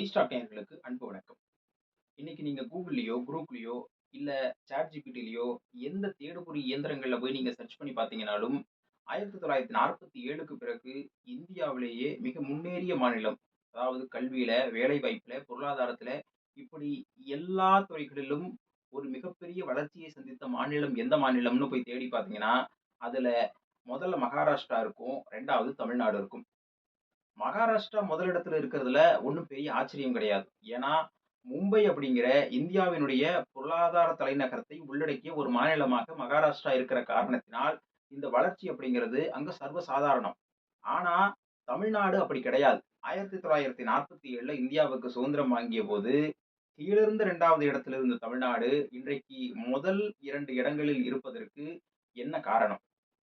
டிஸ்டாக் அன்பு வணக்கம். இன்னைக்கு நீங்க கூகுள்லயோ குரூப்லயோ இல்ல சாட் ஜிபிடிலேயோ எந்த தேடுபொறி இயந்திரங்கள்ல போய் நீங்க சர்ச் பண்ணி பார்த்தீங்கனாலும் ஆயிரத்தி தொள்ளாயிரத்தி நாற்பத்தி ஏழுக்கு பிறகு இந்தியாவிலேயே மிக முன்னேறிய மாநிலம். அதாவது கல்வியில வேலை வாய்ப்புல பொருளாதாரத்துல இப்படி எல்லா துறைகளிலும் ஒரு மிகப்பெரிய வளர்ச்சியை சந்தித்த மாநிலம் எந்த மாநிலம்னு போய் தேடி பார்த்தீங்கன்னா அதுல முதல்ல மகாராஷ்டிரா இருக்கும் ரெண்டாவது தமிழ்நாடு இருக்கும். மகாராஷ்டிரா முதலிடத்துல இருக்கிறதுல ஒன்றும் பெரிய ஆச்சரியம் கிடையாது. ஏன்னா, மும்பை அப்படிங்கிற இந்தியாவினுடைய பொருளாதார தலைநகரத்தை உள்ளடக்கிய ஒரு மாநிலமாக மகாராஷ்டிரா இருக்கிற காரணத்தினால், இந்த வளர்ச்சி அப்படிங்கிறது அங்க சர்வசாதாரணம். ஆனா, தமிழ்நாடு அப்படி கிடையாது. 1947ல இந்தியாவுக்கு சுதந்திரம் வாங்கியபோது, கீழிருந்து 2வது இடத்தில் இருந்த தமிழ்நாடு, இன்றைக்கு முதல் இரண்டு இடங்களில் இருப்பதற்கு என்ன காரணம்?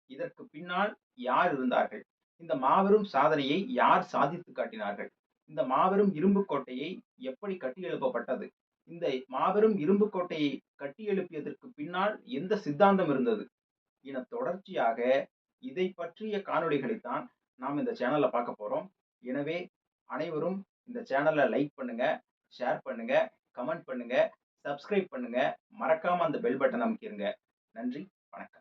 இதற்கு பின்னால் யார் இருந்தார்கள்? இந்த மாபெரும் சாதனையை யார் சாதித்து காட்டினார்கள்? இந்த மாபெரும் இரும்பு கோட்டையை எப்படி கட்டியெழுப்பப்பட்டது? இந்த மாபெரும் இரும்பு கோட்டையை கட்டியெழுப்பியதற்கு பின்னால் எந்த சித்தாந்தம் இருந்தது? என தொடர்ச்சியாக இதை பற்றிய காணொளிகளைத்தான் நாம் இந்த சேனல்ல பார்க்க போறோம். எனவே அனைவரும் இந்த சேனலை லைக் பண்ணுங்க, ஷேர் பண்ணுங்க, கமெண்ட் பண்ணுங்க, சப்ஸ்கிரைப் பண்ணுங்க. மறக்காம அந்த பெல் பட்டன் அமைக்கிருங்க நன்றி, வணக்கம்.